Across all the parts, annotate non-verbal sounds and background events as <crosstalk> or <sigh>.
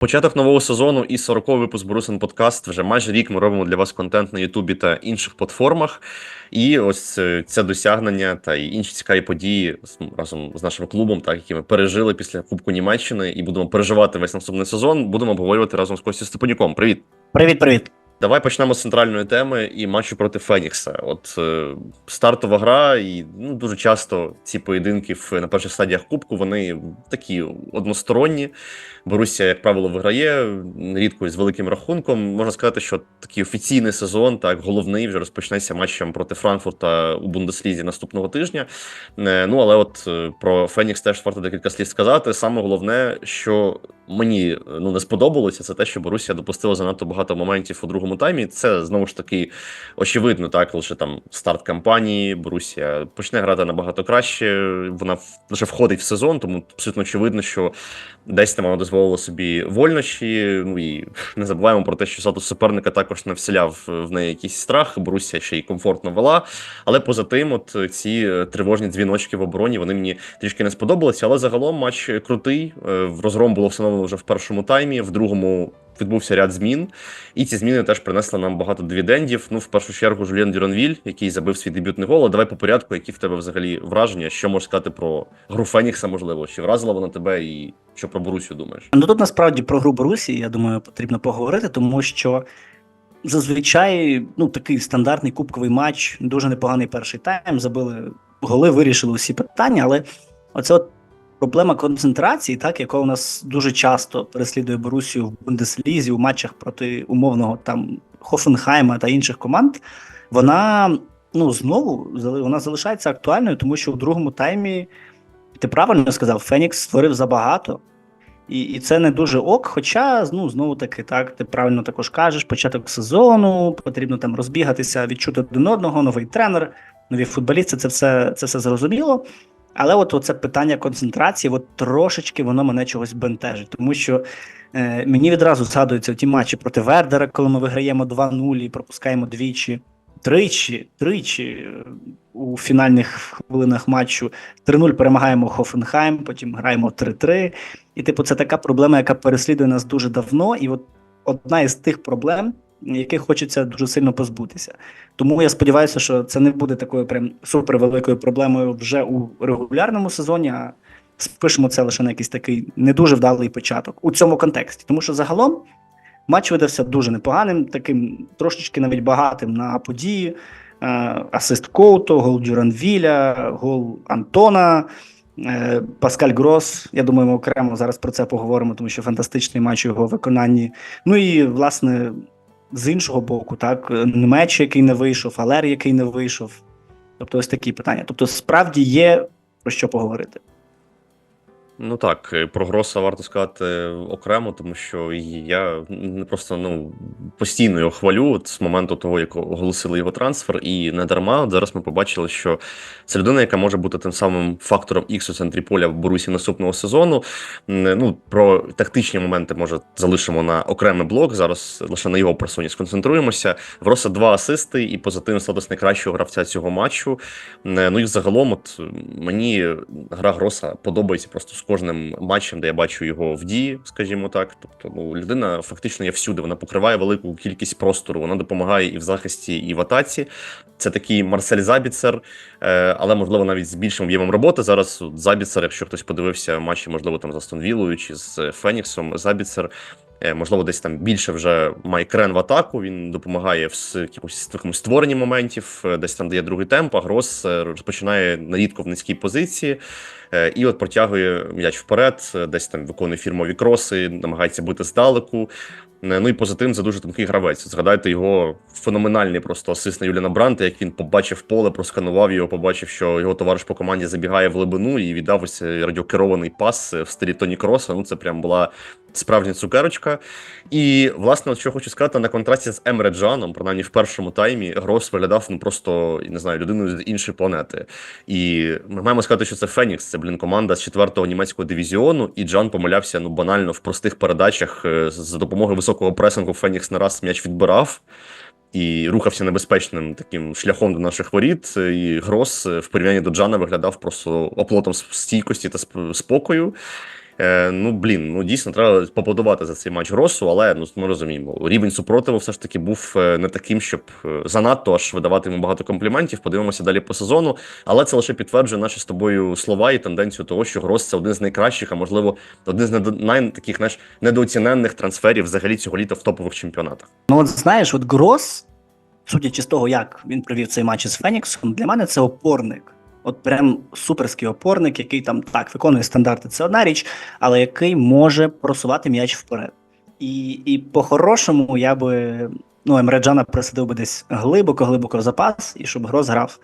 Початок нового сезону і 40-й випуск Борусин Подкаст. Вже майже рік ми робимо для вас контент на Ютубі та інших платформах. І ось е, це досягнення та й інші цікаві події разом з нашим клубом, так які ми пережили після Кубку Німеччини, і будемо переживати весь наступний сезон. Будемо обговорювати разом з Костю Степанюком. Привіт, привіт, привіт. Давай почнемо з центральної теми і матчу проти Фенікса. От е, стартова гра, і ну дуже часто ці поєдинки в на перших стадіях Кубку вони такі односторонні. Борусія, як правило, виграє рідко з великим рахунком. Можна сказати, що такий офіційний сезон, так головний, вже розпочнеться матчем проти Франкфурта у Бундеслізі наступного тижня. Е, ну але от е, про Фенікс теж варто декілька слів сказати. Саме головне, що мені ну не сподобалося, це те, що Борусія допустила занадто багато моментів у другому таймі. Це знову ж таки очевидно, так лише там старт кампанії. Борусія почне грати набагато краще. Вона лише входить в сезон, тому абсолютно очевидно, що десь там вона дозволила собі вольнощі. Ну і не забуваємо про те, що статус суперника також не вселяв в неї якийсь страх. Борусія ще й комфортно вела. Але поза тим, от ці тривожні дзвіночки в обороні вони мені трішки не сподобалися. Але загалом матч крутий. Е, в розгром було встановлено вже в першому таймі, в другому. Відбувся ряд змін, і ці зміни теж принесли нам багато дивідендів. Ну, в першу чергу, Жуліан Дюранвіль, який забив свій дебютний гол. Давай по порядку, які в тебе взагалі враження, що можеш сказати про гру Фенікса, можливо, чи вразила вона тебе, і що про Борусію думаєш? Ну тут насправді про гру Борусі, я думаю, потрібно поговорити, тому що зазвичай ну такий стандартний кубковий матч, дуже непоганий перший тайм. Забили голи, вирішили усі питання, але оце от проблема концентрації, так яка у нас дуже часто переслідує Борусію в Бундеслізі у матчах проти умовного там Хофенхайма та інших команд. Вона ну знову вона залишається актуальною, тому що у другому таймі ти правильно сказав, Фенікс створив забагато. І і це не дуже ок. Хоча, ну знову таки, так, ти правильно також кажеш, початок сезону, потрібно там розбігатися, відчути один одного, новий тренер, нові футболісти, це все це все зрозуміло. Але от це питання концентрації, от трошечки воно мене чогось бентежить, тому що е, мені відразу згадуються ті матчі проти Вердера, коли ми виграємо 2-0 і пропускаємо двічі, тричі, тричі е, у фінальних хвилинах матчу 3-0 перемагаємо Хофенхайм, потім граємо 3-3. І, типу, це така проблема, яка переслідує нас дуже давно. І от одна із тих проблем, яких хочеться дуже сильно позбутися. Тому я сподіваюся, що це не буде такою прям супервеликою проблемою вже у регулярному сезоні. а Спишемо це лише на якийсь такий не дуже вдалий початок у цьому контексті. Тому що загалом матч видався дуже непоганим, таким трошечки навіть багатим на події. Е, асист Коуто, гол Дюранвіля, гол Антона, е, Паскаль Грос. Я думаю, ми окремо зараз про це поговоримо, тому що фантастичний матч у його виконанні. Ну і власне з іншого боку, так, меч, який не вийшов, Алер, який не вийшов. Тобто, ось такі питання. Тобто, справді є про що поговорити. Ну так, е, про Гроса варто сказати окремо, тому що я просто ну постійно його хвалю от з моменту того, як оголосили його трансфер, і не дарма. От зараз ми побачили, що це людина, яка може бути тим самим фактором Ікс у центрі поля в Борусі наступного сезону. Ну про тактичні моменти може залишимо на окремий блок. Зараз лише на його персоні сконцентруємося. В Роса два асисти і позитивний статус найкращого гравця цього матчу. Ну і загалом, от мені гра Гроса подобається просто кожним матчем, де я бачу його в дії, скажімо так. Тобто, ну людина фактично є всюди. Вона покриває велику кількість простору. Вона допомагає і в захисті, і в атаці. Це такий Марсель Забіцер, е, але можливо навіть з більшим об'ємом роботи. Зараз Забіцер, якщо хтось подивився матчі, можливо, там з Астон Віллою чи з Феніксом, Забіцер. Е, можливо, десь там більше вже має крен в атаку. Він допомагає в якомусь створенні моментів, е, десь там дає другий темп, а Грос розпочинає нарідко в низькій позиції. Е, і от протягує м'яч вперед, е, десь там виконує фірмові кроси, намагається бути здалеку. Е, ну і поза тим, це дуже тонкий гравець. Згадайте його феноменальний просто асист на Юліна Бранта, як він побачив поле, просканував його, побачив, що його товариш по команді забігає в глибину і віддав ось радіокерований пас в стилі Тоні Кроса. Ну це прям була справжня цукерочка. І, власне, от що хочу сказати, на контрасті з Емре Джаном, принаймні в першому таймі, Грос виглядав ну просто не знаю, людиною з іншої планети. І ми маємо сказати, що це Фенікс, це блін команда з 4-го німецького дивізіону, і Джан помилявся ну банально в простих передачах е, за допомогою високого пресингу. Фенікс нараз м'яч відбирав. І рухався небезпечним таким шляхом до наших воріт. І Грос в порівнянні до Джана виглядав просто оплотом стійкості та спокою. Е, ну блін, ну дійсно треба побудувати за цей матч Гросу, але ну ми розуміємо, рівень супротиву все ж таки був е, не таким, щоб е, занадто аж видавати йому багато компліментів. Подивимося далі по сезону. Але це лише підтверджує наші з тобою слова і тенденцію того, що Грос це один з найкращих, а можливо, один з най таких знаєш, недооціненних трансферів взагалі цього літа в топових чемпіонатах. Ну, от знаєш, от Грос, судячи з того, як він провів цей матч із Феніксом, для мене це опорник. От прям суперський опорник, який там так виконує стандарти, це одна річ, але який може просувати м'яч вперед. І і по-хорошому я би ну, Емреджана присадив би десь глибоко-глибоко в запас, і щоб Грос грав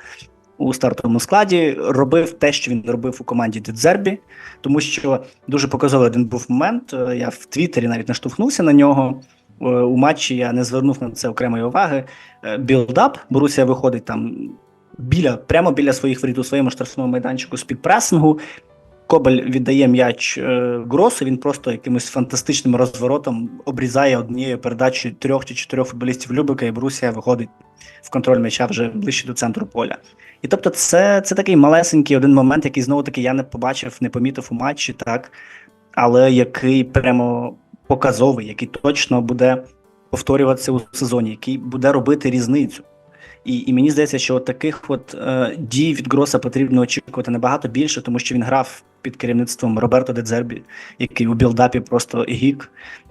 у стартовому складі, робив те, що він робив у команді Дедзербі, тому що дуже показовий один був момент. е, Я в Твіттері навіть наштовхнувся на нього. Е, У матчі я не звернув на це окремої уваги. Е, Білдап, Борусія виходить там біля, прямо біля своїх воріт у своєму штрафному майданчику з підпресингу. Кобель віддає м'яч е, Гросу, він просто якимось фантастичним розворотом обрізає однією передачею трьох чи чотирьох футболістів Любика, і Борусія виходить в контроль м'яча вже ближче до центру поля. І тобто, це, це такий малесенький один момент, який знову таки я не побачив, не помітив у матчі, так, але який прямо показовий, який точно буде повторюватися у сезоні, який буде робити різницю. І, і мені здається, що от таких от е, дій від Гроса потрібно очікувати набагато більше, тому що він грав під керівництвом Роберто Дедзербі, який у білдапі просто гік,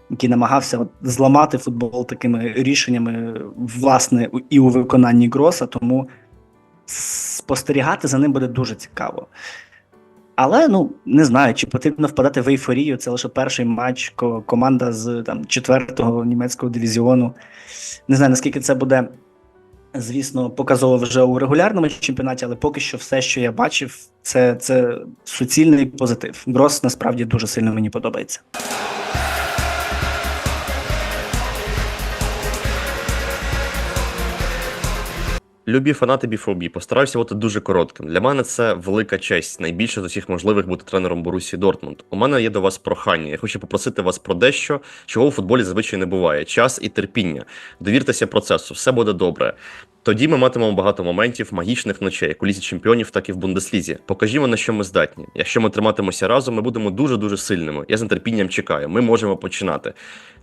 який намагався от зламати футбол такими рішеннями, власне, і у виконанні Гроса. Тому спостерігати за ним буде дуже цікаво. Але ну не знаю, чи потрібно впадати в ейфорію. Це лише перший матч команда з там четвертого німецького дивізіону. Не знаю, наскільки це буде, звісно, показово вже у регулярному чемпіонаті, але поки що все, що я бачив, це, це суцільний позитив. Грос насправді дуже сильно мені подобається. Любі фанати біфобі, постараюся бути дуже коротким. Для мене це велика честь, найбільше з усіх можливих бути тренером Борусі Дортмунд. У мене є до вас прохання. Я хочу попросити вас про дещо, чого у футболі зазвичай не буває: час і терпіння. Довіртеся процесу, все буде добре. Тоді ми матимемо багато моментів магічних ночей, як у лізі чемпіонів, так і в Бундеслізі. Покажімо, на що ми здатні. Якщо ми триматимемося разом, ми будемо дуже дуже сильними. Я з нетерпінням чекаю. Ми можемо починати.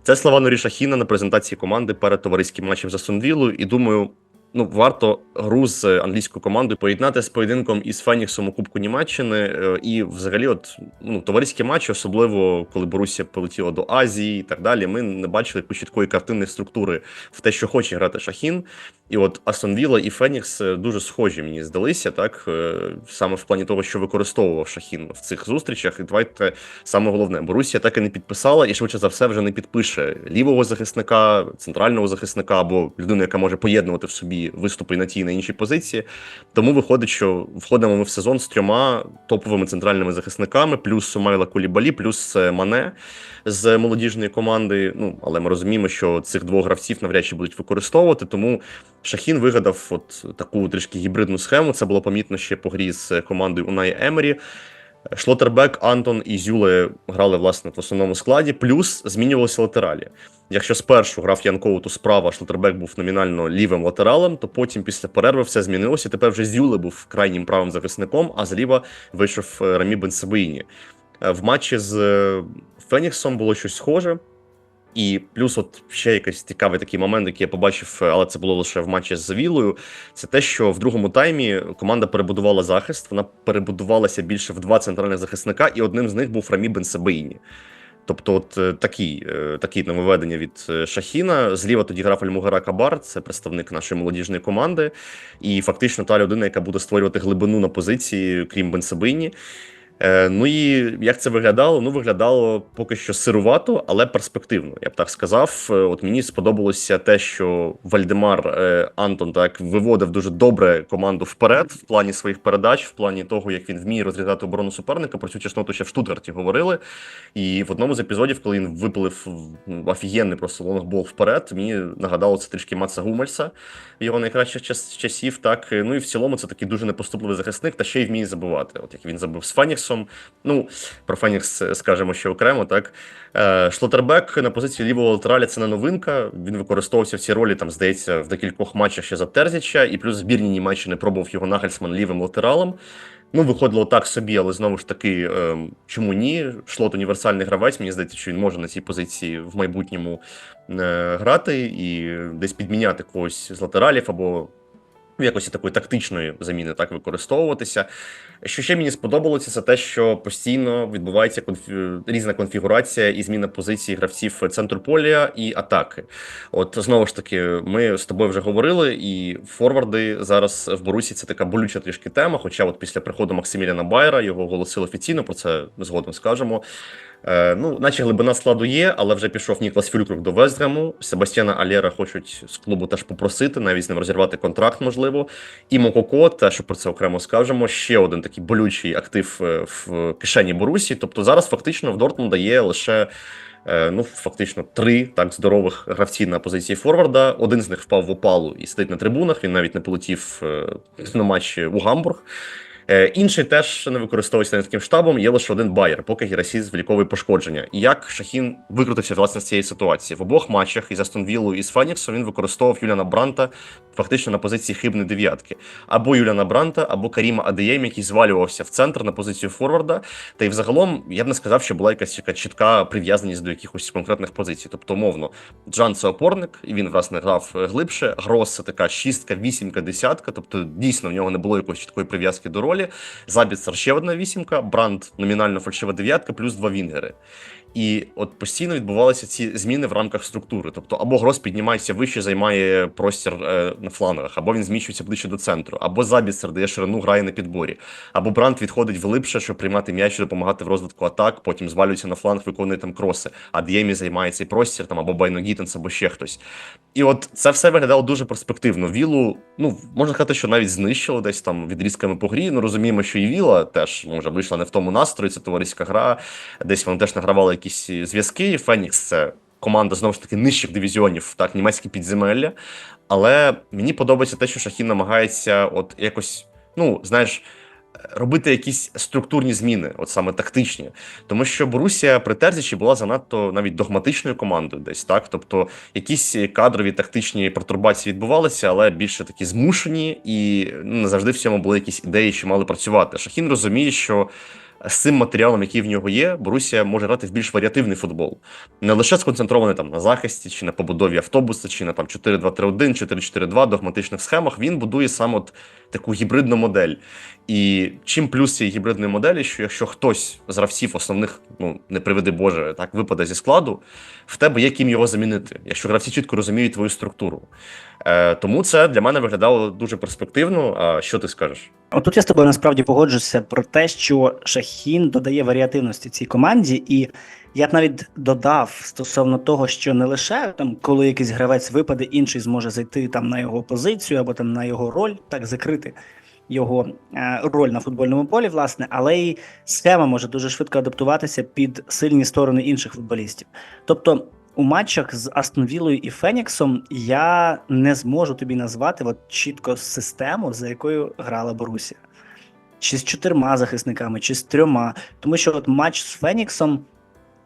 Це слова Норі Шахіна на презентації команди перед товариським матчем за Сонвілу. І думаю, ну варто гру з англійською командою поєднати з поєдинком із Феніксом у Кубку Німеччини. Е, І, взагалі, от ну товариські матчі, особливо коли Борусія полетіла до Азії і так далі. Ми не бачили якоїсь чіткої структури в те, що хоче грати Шахін. І от Астон Вілла і Фенікс е, дуже схожі мені здалися, так е, саме в плані того, що використовував Шахін в цих зустрічах. І давайте саме головне, Борусія так і не підписала, і швидше за все вже не підпише лівого захисника, центрального захисника або людину, яка може поєднувати в собі виступи на тій і на іншій позиції. Тому виходить, що входимо ми в сезон з трьома топовими центральними захисниками, плюс Сумайла Кулібалі, плюс е, Мане з молодіжної команди. Ну але ми розуміємо, що цих двох гравців навряд чи будуть використовувати. Тому Шахін вигадав от таку трішки гібридну схему. Це було помітно ще по грі з командою Унай Емері. Шлотербек, Антон і Зюле грали власне в основному складі, плюс змінювалися латералі. Якщо спершу грав Янкову справа, Шлотербек був номінально лівим латералом, то потім після перерви все змінилося. Тепер вже Зюле був крайнім правим захисником, а зліва вийшов е, Рамі Бенсабиїні. Е, В матчі з е, Феніксом було щось схоже. І плюс, от ще якийсь цікавий такий момент, який я побачив, е, але це було лише в матчі з Вілою. Це те, що в другому таймі команда перебудувала захист. Вона перебудувалася більше в два центральних захисника, і одним з них був Рамі Бенсабиїні. Тобто, от е, такі, е, такі нововведення від Шахіна. Зліва тоді грав Альмугара Кабар, це представник нашої молодіжної команди, і фактично та людина, яка буде створювати глибину на позиції, крім Бенсабині. Е, Ну і як це виглядало? Ну, виглядало поки що сирувато, але перспективно. Я б так сказав. Е, От мені сподобалося те, що Вальдемар е, Антон так виводив дуже добре команду вперед в плані своїх передач, в плані того, як він вміє розрізати оборону суперника. Про цю чесноту ще в Штутгарті говорили. І в одному з епізодів, коли він випилив ну, офігенний просто лонгбол вперед, мені нагадало це трішки Маца Гумельса його найкращих часів. Так ну і в цілому це такий дуже непоступливий захисник, та ще й вміє забивати. От як він забив з Феніксом. Ну про Фенікс е, скажемо ще окремо. Так Е, Шлотербек на позиції лівого латераля це не новинка. Він використовувався в цій ролі, там здається, в декількох матчах ще за Терзіча, і плюс збірні Німеччини пробував його Нагельсман лівим латералом. Ну, виходило так собі, але знову ж таки, е, чому ні? Шлот універсальний гравець. Мені здається, що він може на цій позиції в майбутньому грати і десь підміняти когось з латералів або в якості такої тактичної заміни так використовуватися. Що ще мені сподобалося, це те, що постійно відбувається конфі... різна конфігурація і зміна позиції гравців центру поля і атаки. От знову ж таки, ми з тобою вже говорили, і форварди зараз в Борусі це така болюча трішки тема. Хоча, от після приходу Максиміліана Байера його оголосили офіційно, про це згодом скажемо. Е, ну, наче глибина складу є, але вже пішов Ніклас Фюлькрук до Вестгему. Себастьяна Алєра хочуть з клубу теж попросити, навіть з ним розірвати контракт, можливо. І Мококо, теж про це окремо скажемо. Ще один такий болючий актив е, в кишені Борусі. Тобто зараз фактично в Дортмунда є лише. е, Ну, фактично, три так здорових гравці на позиції Форварда. Один з них впав в опалу і сидить на трибунах. Він навіть не полетів е, на матч у Гамбург. Е, Інший теж не використовується таким штабом. Є лише один байер, поки Герасіс виліковує пошкодження. І як Шахін викрутився власне з цієї ситуації в обох матчах із Астон Віллою і з Феніксом він використовував Юліана Бранта фактично на позиції хибної дев'ятки. Або Юліана Бранта, або Каріма Адеєм, який звалювався в центр на позицію форварда. Та й взагалом я б не сказав, що була якась така чітка прив'язаність до якихось конкретних позицій. Тобто, умовно, Джан це опорник, і він власне грав е, глибше. Грос це така шістка, вісімка, десятка. Тобто, дійсно в нього не було якоїсь чіткої прив'язки до ролі. Забіцер ще одна вісімка, Бранд номінально фальшива дев'ятка, плюс два вінгери. І от постійно відбувалися ці зміни в рамках структури. Тобто, або Грос піднімається вище, займає простір е, на флангах, або він зміщується ближче до центру, або Забіцер дає ширину, грає на підборі, або Бранд відходить глибше, щоб приймати м'яч, допомагати в розвитку атак, потім звалюється на фланг, виконує там кроси. А Д'ємі займає цей простір, там або Байно Гіттенс, або ще хтось. І от це все виглядало дуже перспективно. Вілу, ну можна сказати, що навіть знищили десь там відрізками по грі. Ну розуміємо, що і Віла теж може вийшла не в тому настрої. Це товариська гра. Десь вони теж награвали якісь зв'язки. Фенікс це команда знову ж таки нижчих дивізіонів, так, німецькі підземелля. Але мені подобається те, що Шахін намагається, от якось, ну знаєш. Робити якісь структурні зміни, от саме тактичні, тому що Борусія при Терзічі була занадто навіть догматичною командою, десь так. Тобто якісь кадрові тактичні пертурбації відбувалися, але більше такі змушені, і ну, не завжди в цьому були якісь ідеї, що мали працювати. Шахін розуміє, що з цим матеріалом, який в нього є, Борусія може грати в більш варіативний футбол, не лише сконцентрований там на захисті, чи на побудові автобуса, чи на там 4-2-3-1, 4-4-2 догматичних схемах. Він будує саме от таку гібридну модель. І чим плюс цієї гібридної моделі, що якщо хтось з гравців основних, ну не приведи Боже, так випаде зі складу, в тебе є ким його замінити, якщо гравці чітко розуміють твою структуру. Е, Тому це для мене виглядало дуже перспективно. А що ти скажеш? Отут я з тобою насправді погоджуся про те, що Шахін додає варіативності цій команді, і я б навіть додав стосовно того, що не лише там, коли якийсь гравець випаде, інший зможе зайти там на його позицію або там на його роль, так закрити його е, роль на футбольному полі, власне, але й схема може дуже швидко адаптуватися під сильні сторони інших футболістів. Тобто. У матчах з Астон Віллою і Феніксом я не зможу тобі назвати от чітко систему, за якою грала Борусія. Чи з чотирма захисниками, чи з трьома. Тому що от матч з Феніксом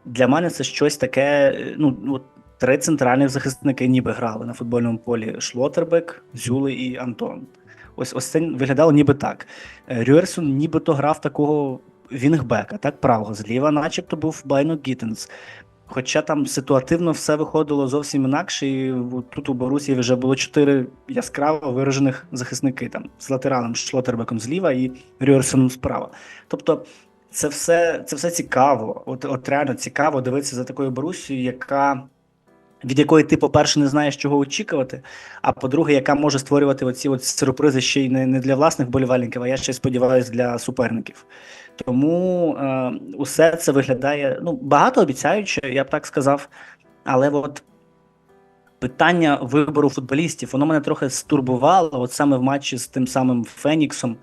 для мене це щось таке. е, Ну, от три центральних захисники ніби грали на футбольному полі: Шлотербек, Зюли і Антон. Ось ось це виглядало ніби так. Е, Рюерсон нібито грав такого вінгбека, так правого. Зліва, начебто, був Байно Гіттенс. Хоча там ситуативно все виходило зовсім інакше, і тут у Борусі вже було чотири яскраво виражених захисники там з латералом Шлотербеком зліва і Рюерсоном справа. Тобто, це все, це все цікаво. От, от реально цікаво дивитися за такою Борусією, яка. Від якої ти, по-перше, не знаєш, чого очікувати, а по-друге, яка може створювати оці от сюрпризи ще й не, не для власних болівальників, а я ще сподіваюся, для суперників. Тому е, усе це виглядає ну, багато обіцяюче, я б так сказав. Але от питання вибору футболістів, воно мене трохи стурбувало, от саме в матчі з тим самим Феніксом.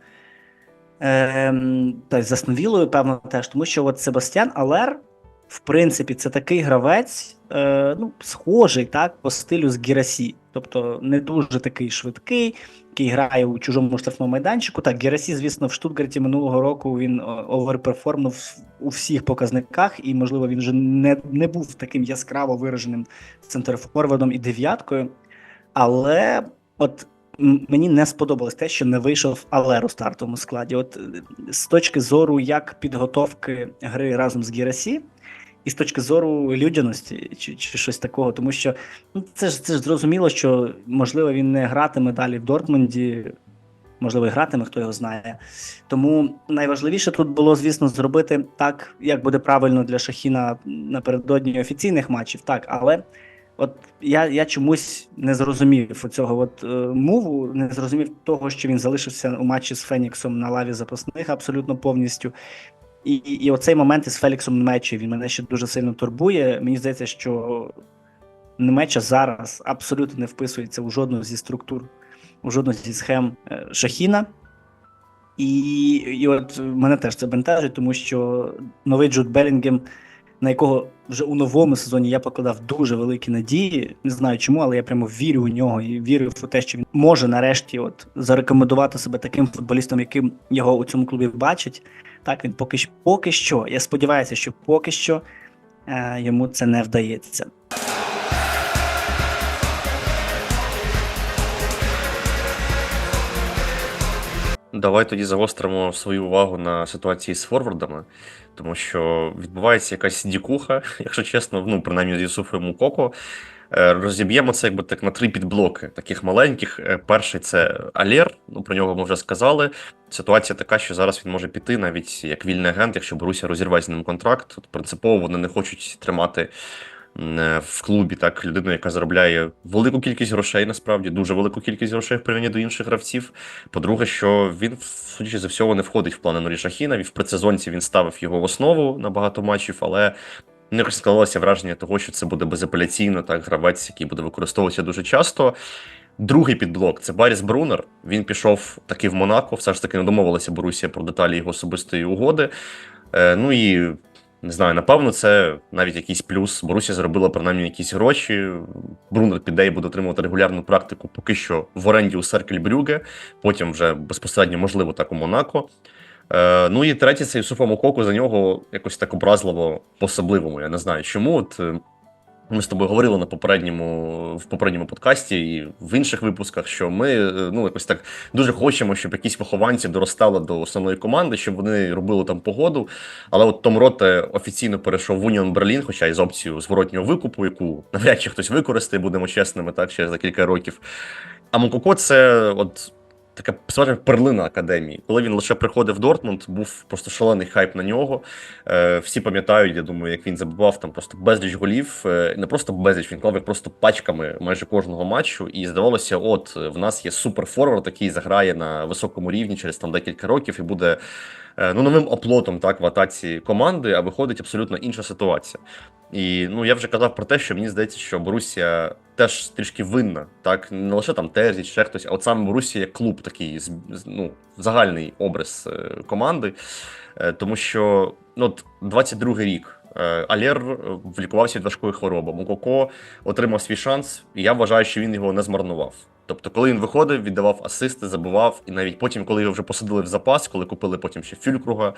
Ем, та й з певно, теж, тому що от Себастьян Алер, в принципі, це такий гравець, е, ну, схожий так, по стилю з Гірасі. Тобто не дуже такий швидкий, який грає у чужому штрафному майданчику. Так, Герасі, звісно, в Штутгарті минулого року він оверперформнув у всіх показниках, і, можливо, він вже не, не був таким яскраво вираженим центрфорвардом і дев'яткою. Але от мені не сподобалось те, що не вийшов Алер стартовому складі. От е, з точки зору як підготовки гри разом з Гірасі, і з точки зору людяності, чи, чи щось такого, тому що ну, це ж це ж зрозуміло, що можливо він не гратиме далі в Дортмунді, можливо, і гратиме, хто його знає. Тому найважливіше тут було, звісно, зробити так, як буде правильно для Шахіна напередодні офіційних матчів, так, але. От я, я чомусь не зрозумів цього от е, муву, не зрозумів того, що він залишився у матчі з Феніксом на лаві запасних абсолютно повністю. І, і, оцей момент із Феліксом Немечі він мене ще дуже сильно турбує. Мені здається, що Немеча зараз абсолютно не вписується у жодну зі структур, у жодну зі схем е, Шахіна. І, і от мене теж це бентежить, тому що новий Джуд Белінгем, на якого вже у новому сезоні я покладав дуже великі надії. Не знаю чому, але я прямо вірю у нього і вірю в те, що він може нарешті от зарекомендувати себе таким футболістом, яким його у цьому клубі бачать. Так, він поки поки що. Я сподіваюся, що поки що е, йому це не вдається. Давай тоді загостримо свою увагу на ситуації з форвардами, тому що відбувається якась дікуха, <laughs> якщо чесно, ну принаймні з Юсуфом Мукоко. Е, Розіб'ємо це якби так на три підблоки, таких маленьких. Е, Перший це Алєр. Ну про нього ми вже сказали. Ситуація така, що зараз він може піти навіть як вільний агент, якщо Борусія розірве з ним контракт. От принципово вони не хочуть тримати е, в клубі так людину, яка заробляє велику кількість грошей, насправді дуже велику кількість грошей в порівнянні до інших гравців. По-друге, що він, судячи за всього, не входить в плани Нурі Шахіна. В предсезонці він ставив його в основу на багато матчів, але не склалося враження того, що це буде безапеляційно, так, гравець, який буде використовуватися дуже часто. Другий підблок це Баріс Брунер. Він пішов таки в Монако. Все ж таки не домовилася Борусія про деталі його особистої угоди. Е, ну і не знаю, напевно, це навіть якийсь плюс. Борусія заробила принаймні якісь гроші. Брунер піде і буде отримувати регулярну практику поки що в оренді у Серкель Брюге, потім вже безпосередньо, можливо, так у Монако. Е, ну і третє, це Юсуфа Мококу за нього якось так образливо по-особливому. Я не знаю чому. От е, ми з тобою говорили на попередньому в попередньому подкасті і в інших випусках, що ми е, ну якось так дуже хочемо, щоб якісь вихованці доростали до основної команди, щоб вони робили там погоду. Але от Том Роте офіційно перейшов в Уніон Берлін, хоча й з опцією зворотнього викупу, яку навряд чи хтось використає, будемо чесними, так ще за кілька років. А Мококо це от така справжня перлина академії. Коли він лише приходив в Дортмунд, був просто шалений хайп на нього. Е, всі пам'ятають, я думаю, як він забивав там просто безліч голів. Е, не просто безліч, він клав їх просто пачками майже кожного матчу. І здавалося, от в нас є суперфорвард, який заграє на високому рівні через там декілька років і буде. Е, Ну, новим оплотом так в атаці команди, а виходить абсолютно інша ситуація. І ну я вже казав про те, що мені здається, що Борусія теж трішки винна, так не лише там Терзі, ще хтось, а от саме Борусія як клуб такий ну, загальний образ е, команди. Е, Тому що ну, от 22-й рік. Алєр влікувався від важкої хвороби. Мукоко отримав свій шанс, і я вважаю, що він його не змарнував. Тобто, коли він виходив, віддавав асисти, забивав, і навіть потім, коли його вже посадили в запас, коли купили потім ще Фюлькруга,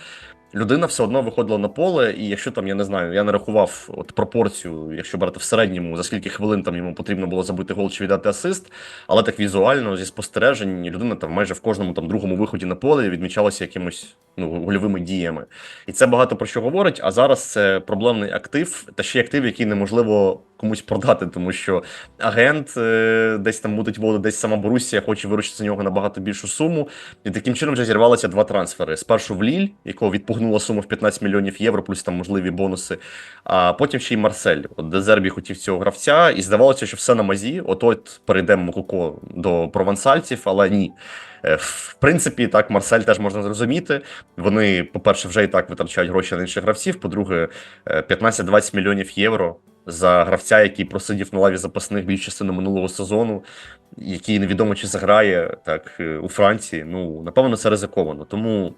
людина все одно виходила на поле, і якщо там я не знаю, я не рахував от пропорцію, якщо брати в середньому, за скільки хвилин там йому потрібно було забити гол чи віддати асист, але так візуально зі спостережень людина там майже в кожному там другому виході на поле відмічалася якимось ну гольовими діями. І це багато про що говорить. А зараз це проблемний актив, та ще актив, який неможливо комусь продати, тому що агент е, десь там мутить воду, десь сама Борусія хоче виручити за нього набагато більшу суму. І таким чином вже зірвалися два трансфери: спершу в Ліль, якого відпугнула сума в 15 мільйонів євро, плюс там можливі бонуси. А потім ще й Марсель. От Дезербі хотів цього гравця, і здавалося, що все на мазі. От перейдемо Коко до провансальців, але ні. Е, В принципі, так, Марсель теж можна зрозуміти. Вони, по-перше, вже і так витрачають гроші на інших гравців. По-друге, е, 15-20 мільйонів євро за гравця, який просидів на лаві запасних більшу частину минулого сезону, який невідомо чи заграє так е, у Франції. Ну, напевно, це ризиковано. Тому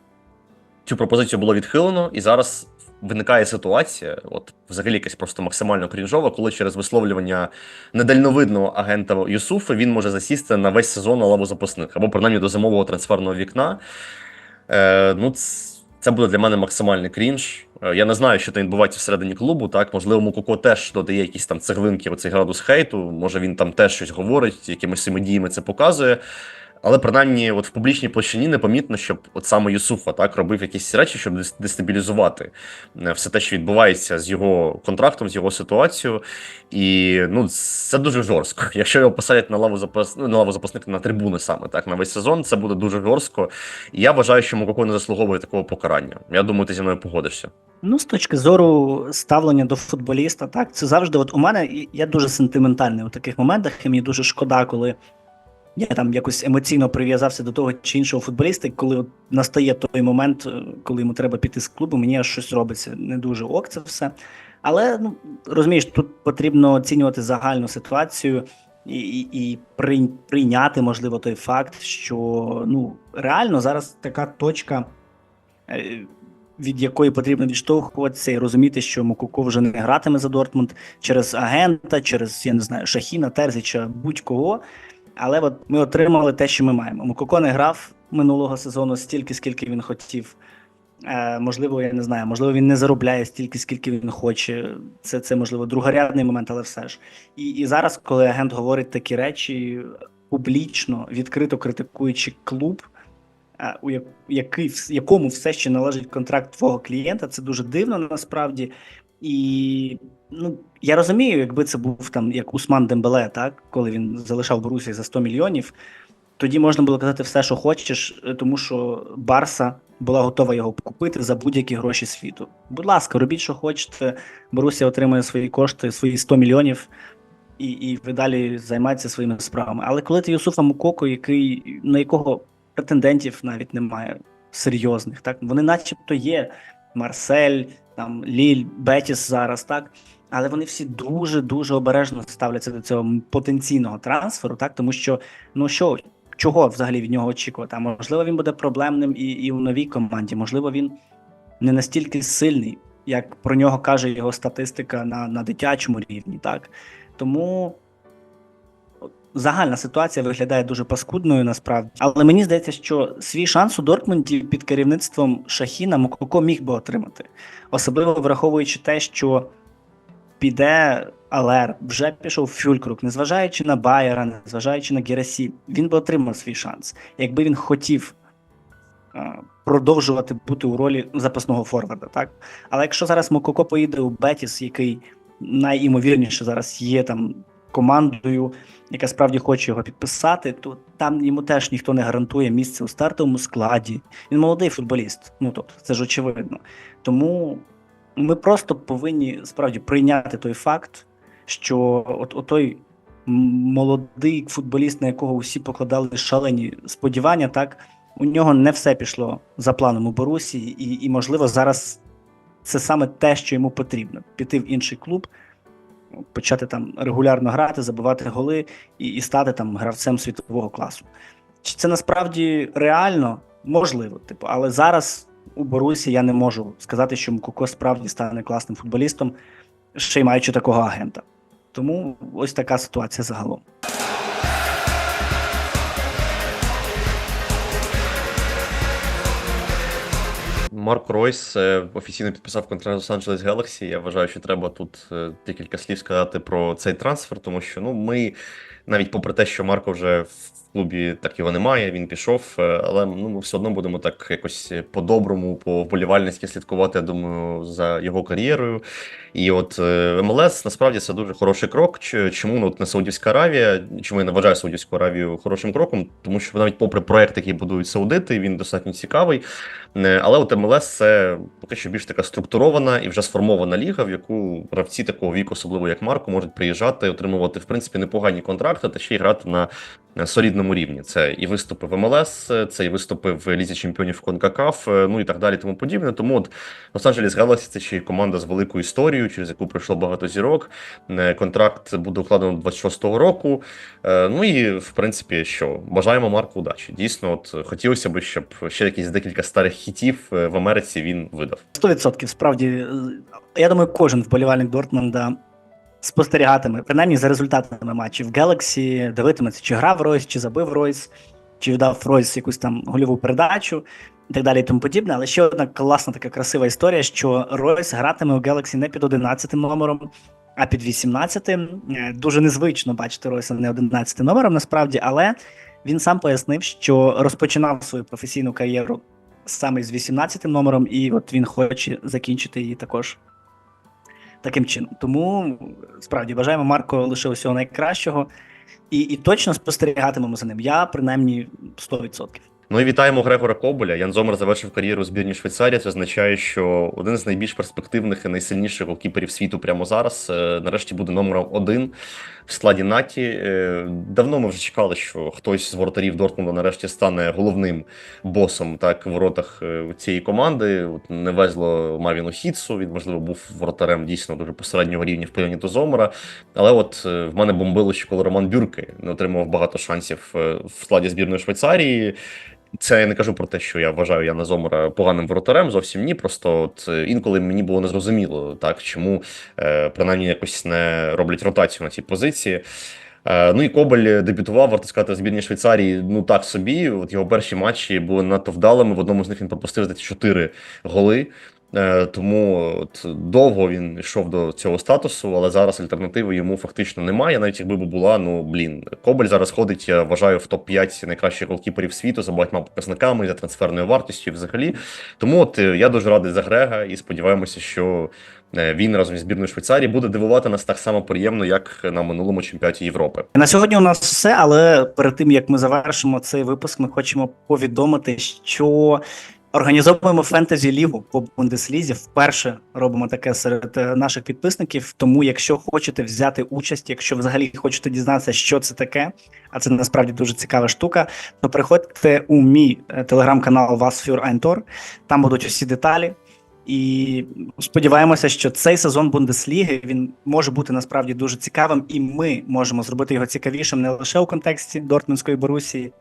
цю пропозицію було відхилено, і зараз виникає ситуація, от взагалі якась просто максимально крінжова, коли через висловлювання недальновидного агента Юсуфа він може засісти на весь сезон на лаву запасних, або принаймні до зимового трансферного вікна. Е, ну, це буде для мене максимальний крінж. Е, Я не знаю, що там відбувається всередині клубу. Так, можливо, Мукоко теж додає якісь там цеглинки, оцей градус хейту. Може він там теж щось говорить, якимись діями це показує. Але принаймні, от в публічній площині непомітно, щоб от саме Юсуфа так робив якісь речі, щоб дестабілізувати е, все те, що відбувається з його контрактом, з його ситуацією. І ну це дуже жорстко. <laughs> Якщо його посадять на лаву запас, ну, на лаву запасних на трибуни саме так на весь сезон, це буде дуже жорстко. І я вважаю, що Мукоко не заслуговує такого покарання. Я думаю, ти зі мною погодишся. Ну, з точки зору ставлення до футболіста, так, це завжди. От у мене я дуже сентиментальний у таких моментах, і мені дуже шкода, коли я там якось емоційно прив'язався до того чи іншого футболіста, коли от настає той момент, е, коли йому треба піти з клубу, мені аж щось робиться не дуже ок, це все. Але ну розумієш, тут потрібно оцінювати загальну ситуацію і, і, і прий- прийняти, можливо, той факт, що ну реально зараз така точка. е, від якої потрібно відштовхуватися і розуміти, що Мукуко вже не гратиме за Дортмунд через агента, через я не знаю, Шахіна, Терзіча, будь-кого. Але от ми отримали те, що ми маємо. Мукуко не грав минулого сезону стільки, скільки він хотів. Е, можливо, я не знаю, можливо, він не заробляє стільки, скільки він хоче. Це, це можливо, другорядний момент, але все ж. І, і зараз, коли агент говорить такі речі публічно, відкрито критикуючи клуб, е, у який, якому все ще належить контракт твого клієнта, це дуже дивно насправді. І ну, я розумію, якби це був там як Усман Дембеле, так, коли він залишав Борусі за 100 мільйонів, тоді можна було казати все, що хочеш, е, тому що Барса була готова його купити за будь-які гроші світу. Будь ласка, робіть, що хочете. Борусія отримує свої кошти, свої 100 мільйонів, і, і ви далі займаєтеся своїми справами. Але коли ти Юсуфа Мукоко, який на якого претендентів навіть немає серйозних, так вони, начебто, є Марсель, там Ліль, Бетіс зараз, так. Але вони всі дуже дуже обережно ставляться до цього потенційного трансферу, так тому що ну що, чого взагалі від нього очікувати? А можливо, він буде проблемним і, і у новій команді. Можливо, він не настільки сильний, як про нього каже його статистика на, на дитячому рівні. Так тому загальна ситуація виглядає дуже паскудною насправді. Але мені здається, що свій шанс у Дортмунді під керівництвом Шахіна Мококо міг би отримати, особливо враховуючи те, що піде Алер, вже пішов Фюлькрук, незважаючи на Байера, незважаючи на Герасі, він би отримав свій шанс, якби він хотів е, продовжувати бути у ролі запасного форварда. Так? Але якщо зараз Мококо поїде у Бетіс, який найімовірніше зараз є там командою, яка справді хоче його підписати, то там йому теж ніхто не гарантує місце у стартовому складі. Він молодий футболіст. Ну тобто, це ж очевидно. Тому ми просто повинні справді прийняти той факт, що от, той молодий футболіст, на якого усі покладали шалені сподівання, так у нього не все пішло за планом у Борусі, і, і можливо зараз це саме те, що йому потрібно: піти в інший клуб, почати там регулярно грати, забивати голи і, і стати там гравцем світового класу. Чи це насправді реально? Можливо, типу, але зараз у Борусі я не можу сказати, що Мукуко справді стане класним футболістом, ще й маючи такого агента. Тому ось така ситуація загалом. Марк Ройс е, офіційно підписав контракт з Лос-Анджелес Galaxy. Я вважаю, що треба тут е, декілька слів сказати про цей трансфер, тому що ну ми навіть попри те, що Марко вже в клубі так його немає, він пішов, е, але ну ми все одно будемо так якось по-доброму, по вболівальницьки слідкувати, я думаю, за його кар'єрою. І от е, МЛС насправді це дуже хороший крок. Чому ну, от не Саудівська Аравія? Чому я не вважаю Саудівську Аравію хорошим кроком? Тому що навіть попри проект, який будують саудити, він достатньо цікавий. Е, Але от МЛС це поки що більш така структурована і вже сформована ліга, в яку гравці такого віку, особливо як Марко, можуть приїжджати, отримувати в принципі непогані контракти та ще й грати на солідному рівні. Це і виступи в МЛС, це і виступи в Лізі чемпіонів Конкакаф, е, ну і так далі, тому подібне. Тому от Лос-Анджелес Galaxy – це ще й команда з великою історією, через яку пройшло багато зірок. Е, Контракт буде укладено 26-го року. Е, Ну і в принципі, що бажаємо Марку удачі. Дійсно, от хотілося б, щоб ще якісь декілька старих хітів в Америці він видав. 100% справді, я думаю, кожен вболівальник Дортмунда спостерігатиме, принаймні за результатами матчів Galaxy, дивитиметься, чи грав Ройс, чи забив Ройс. чи віддав Ройс якусь там гольову передачу і так далі, і тому подібне. Але ще одна класна така красива історія, що Ройс гратиме у Galaxy не під 11 номером, а під 18. Е, Дуже незвично бачити Ройса не 11 номером, насправді, але він сам пояснив, що розпочинав свою професійну кар'єру саме з 18 номером, і от він хоче закінчити її також таким чином. Тому справді бажаємо Марко лише усього найкращого. І, і точно спостерігатимемо за ним. Я принаймні 100%. Ну і вітаємо Грегора Коболя. Ян Зомер завершив кар'єру у збірній Швейцарії. Це означає, що один з найбільш перспективних і найсильніших голкіперів світу прямо зараз е, нарешті буде номером один в складі Наті. Е, Давно ми вже чекали, що хтось з воротарів Дортмунда нарешті стане головним босом так в воротах е, цієї команди. От не везло Мавіну Хітсу. Він можливо був воротарем дійсно дуже посереднього рівня в порівнянні до Зомера. Але от е, в мене бомбило, що коли Роман Бюрки не отримав багато шансів в складі збірної Швейцарії. Це я не кажу про те, що я вважаю Яна Зомера поганим воротарем. Зовсім ні. Просто от е, інколи мені було незрозуміло, так чому е, принаймні якось не роблять ротацію на цій позиції. Е, ну і Кобель дебютував, варто сказати, в збірній Швейцарії. Ну так собі. От його перші матчі були надто вдалими. В одному з них він пропустив чотири голи. Е, Тому от довго він йшов до цього статусу, але зараз альтернативи йому фактично немає. Навіть якби була, ну блін, Кобель зараз ходить, я вважаю, в топ-5 найкращих голкіперів світу за багатьма показниками, за трансферною вартістю взагалі. Тому от е, я дуже радий за Грега і сподіваємося, що е, він разом зі збірною Швейцарії буде дивувати нас так само приємно, як на минулому чемпіонаті Європи. На сьогодні у нас все, але перед тим як ми завершимо цей випуск, ми хочемо повідомити, що організовуємо фентезі лігу по Бундеслізі. Вперше робимо таке серед е, наших підписників. Тому, якщо хочете взяти участь, якщо взагалі хочете дізнатися, що це таке, а це насправді дуже цікава штука, то приходьте у мій е, телеграм-канал Васфюр Айнтор. Там будуть усі деталі. І сподіваємося, що цей сезон Бундесліги він може бути насправді дуже цікавим, і ми можемо зробити його цікавішим не лише у контексті Дортмундської Борусії,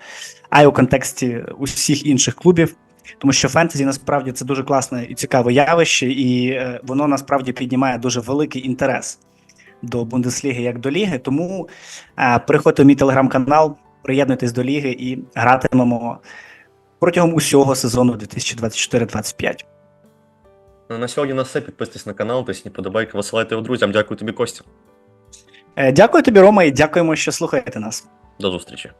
а й у контексті усіх інших клубів. Тому що фентезі насправді це дуже класне і цікаве явище, і е, воно насправді піднімає дуже великий інтерес до Бундесліги як до ліги. Тому е, переходьте в мій телеграм-канал, приєднуйтесь до ліги і гратимемо протягом усього сезону 2024-2025. Ну, На сьогодні на все. Підписуйтесь на канал, тисніть подобайки, висилайте його друзям. Дякую тобі, Костя. Е, Дякую тобі, Рома, і дякуємо, що слухаєте нас. До зустрічі.